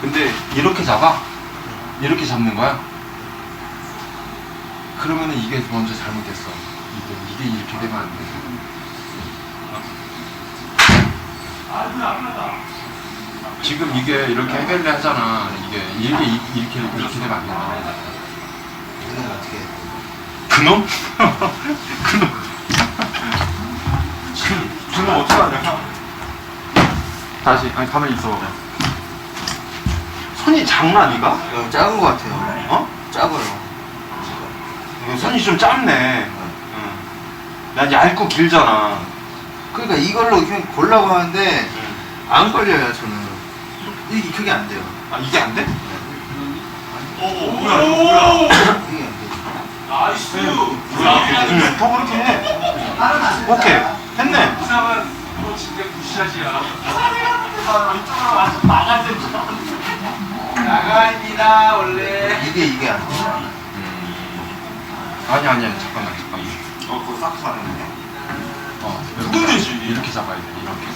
근데 이렇게 잡아? 이렇게 잡는 거야? 그러면은 이게 먼저 잘못됐어. 이게, 이게 이렇게 되면 안 돼. 지금 이게 이렇게 해결을 하잖아. 이게 이게 이- 이렇게 이렇게 되면 안 된다. 이건 어떻게 해? 그놈? 그놈? 그놈 어떻게 하냐? 다시 아니 가만히 있어. 손이 작나 니가? 이거 작은 거 같아요. 어? 작아요. 이거 손이 좀 짧네. 응. 난 얇고 길잖아. 그러니까 이걸로 그냥 골라고 하는데 안 걸려요 저는. 이게 그게 안 돼요. 아 이게 안 돼? 오, 뭐야, 이거 뭐야. 이게 안 돼요. 나이스. 응. 더 그렇게 해. 오케이. 했네. 이상한 뭐 진짜 굿샷이야. 이쪽으로 와서 나가야 된다. 나가입니다, 원래. 이게 이게 안 돼요. 아니 아니 아니 잠깐만 잠깐만. 어, 그거 싹 하는 어. 그건 되지. 이렇게 잡아야 돼. 이렇게.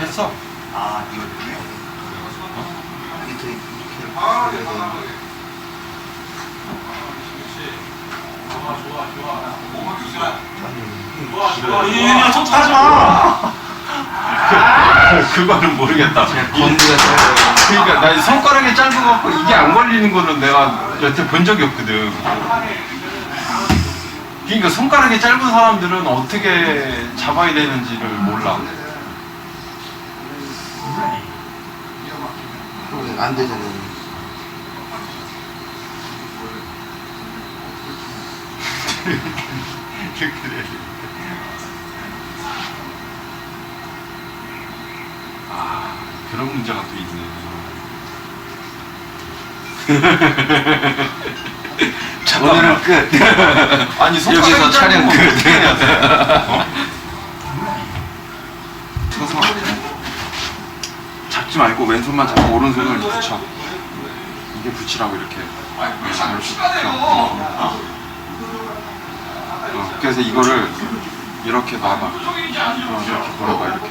했어. 아, 이거 이게 더 이렇게 이렇게 걸려야 되는데. 좋아, 좋아. 얘야, 좀 타지 마. 그거는 모르겠다. 건드가 짧아요. 그러니까 나 손가락이 짧은 거 같고 이게 안 걸리는 거는 내가 여태 본 적이 없거든. 그러니까 손가락이 짧은 사람들은 어떻게 잡아야 되는지를 몰라. 안 되잖아요. 그래. 그런 문제가 또 있네. 오늘은 끝. 아니 여기서 촬영 끝. 어? 서서 잡지 말고 왼손만 잡고 오른손을 붙여. 이게 붙이라고 이렇게. 어. 어, 그래서 이거를 이렇게. 어, 이렇게 걸어봐 이렇게.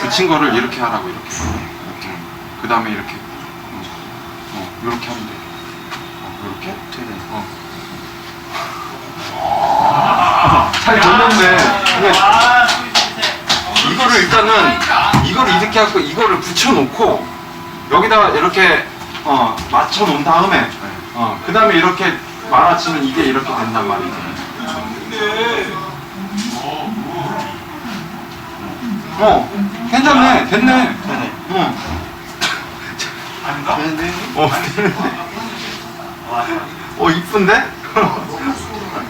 붙인 거를 이렇게 하라고 이렇게. 그 다음에 이렇게. 어, 어, 이렇게 하면 돼. 어, 이렇게. 되네. 어. 잘 돌렸네. 근데 이거를 일단은 이거를 이렇게 하고 이거를 붙여놓고 여기다가 이렇게 어 맞춰 놓은 다음에 어 그 다음에 이렇게 말아치면 이게 이렇게 된단 말이지. 어 괜찮네 됐네. 되네. 어. 아닌가? 되는데? 어 되는데. 어 이쁜데?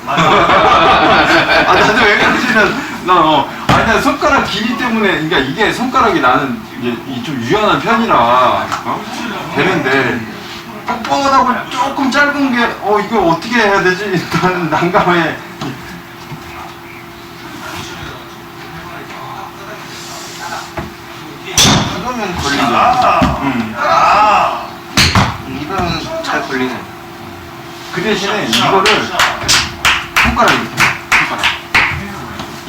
아 나도 왜 그러지는 나 어. 아니 나 손가락 길이 때문에 그러니까 이게 손가락이 나는 이게 이좀 유연한 편이라 어? 되는데 뻣뻣하고 조금 짧은 게 어 이거 어떻게 해야 되지? 일단 난감해. 이거면 걸리죠. 음. 음, 이거는 잘 걸리네. 그 대신에 이거를 손가락 이렇게 손가락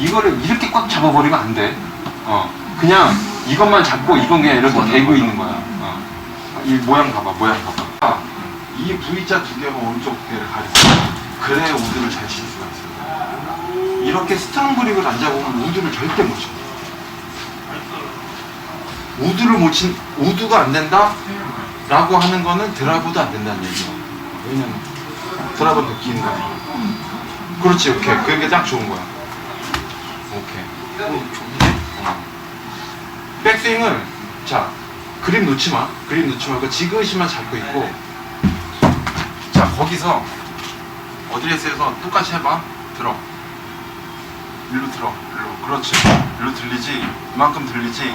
이거를 이렇게 꽉 잡아버리면 안 돼. 어 그냥 이것만 잡고 이건 그냥 이렇게 대고 있는 거야. 어. 이 모양 봐봐 모양 봐봐. 아, 이 V자 두 개가 오른쪽 개를 가리고 그래야 우드를 잘 칠 수가 있어. 이렇게 스트롱 브릭을 안 잡으면 우드를 절대 못 쳐. 우드를 못 친, 우드가 안 된다? 라고 하는 거는 드라이브도 안 된다는 얘기야. 왜냐면 드라이브 느끼는 거야. 그렇지, 오케이. 그게 딱 좋은 거야. 오케이. 어, 좋은데? 백스윙을, 자, 그립 놓지 마. 그립 놓지 말고 지그시만 잡고 있고. 자, 거기서 어드레스에서 똑같이 해봐. 들어. 일로 들어. 일로. 그렇지. 일로 들리지? 이만큼 들리지?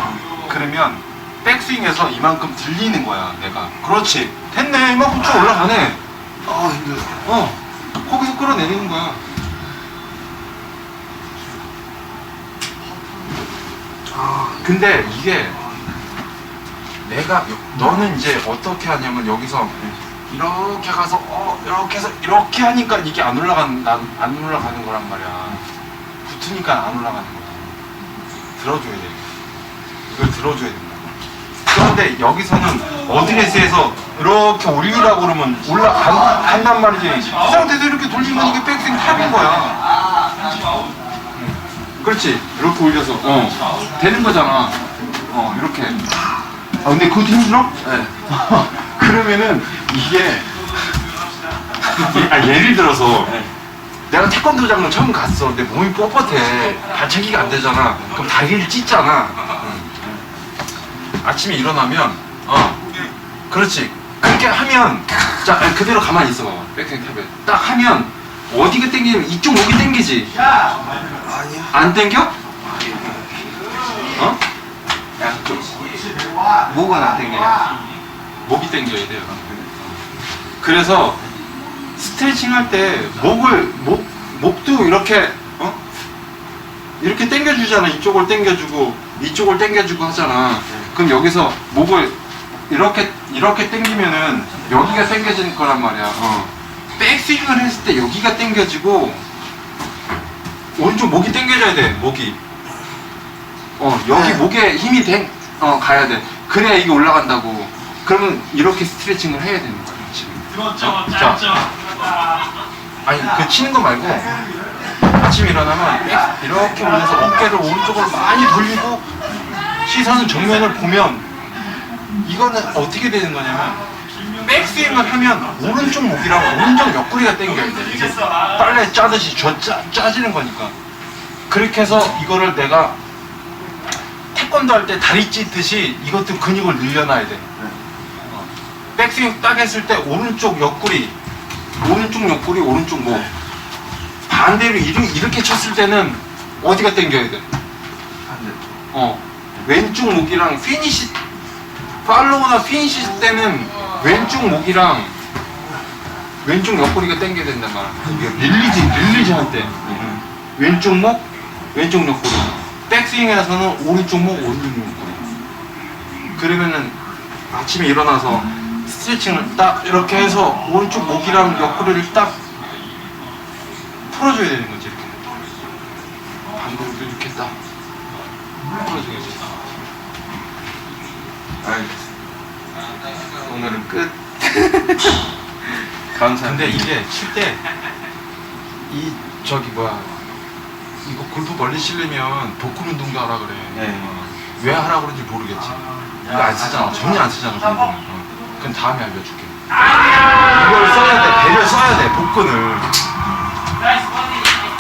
그러면 백스윙에서 이만큼 들리는 거야, 내가. 그렇지. 됐네. 이만큼 쭉 올라가네. 아, 힘들어. 어. 거기서 끌어내리는 거야. 아, 근데 이게 내가 너는 이제 어떻게 하냐면 여기서 이렇게 가서 어 이렇게 해서 이렇게 하니까 이게 안 올라간 난안 올라가는 거란 말이야. 붙으니까 안 올라가는 거야. 들어줘야 돼. 이걸 들어줘야 된다. 그런데 여기서는 어드레스에서 이렇게 올리라고 그러면 올라간단 말이지. 이 상태에서 이렇게 돌리면 이게 백스윙 탑인 거야. 그렇지. 이렇게 올려서. 어. 되는 거잖아. 어, 이렇게. 아, 근데 그것도 힘들어? 네. 그러면은 이게. 아, 예를 들어서. 내가 태권도 장을 처음 갔어. 근데 몸이 뻣뻣해. 발차기가 안 되잖아. 그럼 다리를 찢잖아. 아침에 일어나면, 어, 그렇지. 그렇게 하면, 자, 그대로 가만히 있어 봐봐. 백스윙 탑에. 딱 하면, 어디가 땡기면 이쪽 목이 땡기지. 안 땡겨? 어? 양쪽. 뭐가 나 땡겨요? 목이 땡겨야 돼요. 그래서 스트레칭 할 때 목을 목 목도 이렇게 어 이렇게 당겨주잖아. 이쪽을 당겨주고 이쪽을 당겨주고 하잖아. 그럼 여기서 목을 이렇게 이렇게 당기면은 여기가 당겨질 거란 말이야. 어. 백스윙을 했을 때 여기가 당겨지고 오른쪽 목이 당겨져야 돼. 목이. 어 여기 네. 목에 힘이 된, 어 가야 돼. 그래야 이게 올라간다고. 그러면 이렇게 스트레칭을 해야 되는 거야 지금. 들었죠? 자. 아니 그 치는 거 말고 아침 일어나면 백- 이렇게 올려서 어깨를 오른쪽으로 많이 돌리고 시선은 정면을 보면 이거는 어떻게 되는 거냐면 백스윙을 하면 오른쪽 목이랑 오른쪽 옆구리가 당겨야 돼. 이게 빨래 짜듯이 저 짜, 짜지는 거니까. 그렇게 해서 이거를 내가 태권도 할 때 다리 찢듯이 이것도 근육을 늘려놔야 돼. 어. 백스윙 딱 했을 때 오른쪽 옆구리 오른쪽 옆구리 오른쪽 목 반대로 이렇게, 이렇게 쳤을 때는 어디가 당겨야 돼? 어. 왼쪽 목이랑 피니시 팔로우나 피니시 때는 왼쪽 목이랑 왼쪽 옆구리가 당겨야 된단 말이야. 이게 릴리지 릴리지 할때. 왼쪽 목 왼쪽 옆구리 백스윙에서는 오른쪽 목 오른쪽 옆구리 그러면은 아침에 일어나서 스트레칭을 딱 이렇게 해서 오른쪽 목이랑 옆구리를 딱 풀어줘야 되는 거지 이렇게. 방금도 이렇게 딱 풀어줘야지. 알겠어 오늘은 끝. 감사합니다. 근데 이게 칠 때 이 저기 뭐야 이거 골프 멀리 치려면 복근 운동도 하라 그래. 네. 어. 왜 하라 그런지 모르겠지. 이거 안 쓰잖아. 전혀 안 쓰잖아 복근 어. 그럼 다음에 알려줄게. 이걸 써야 돼. 배를 써야 돼 복근을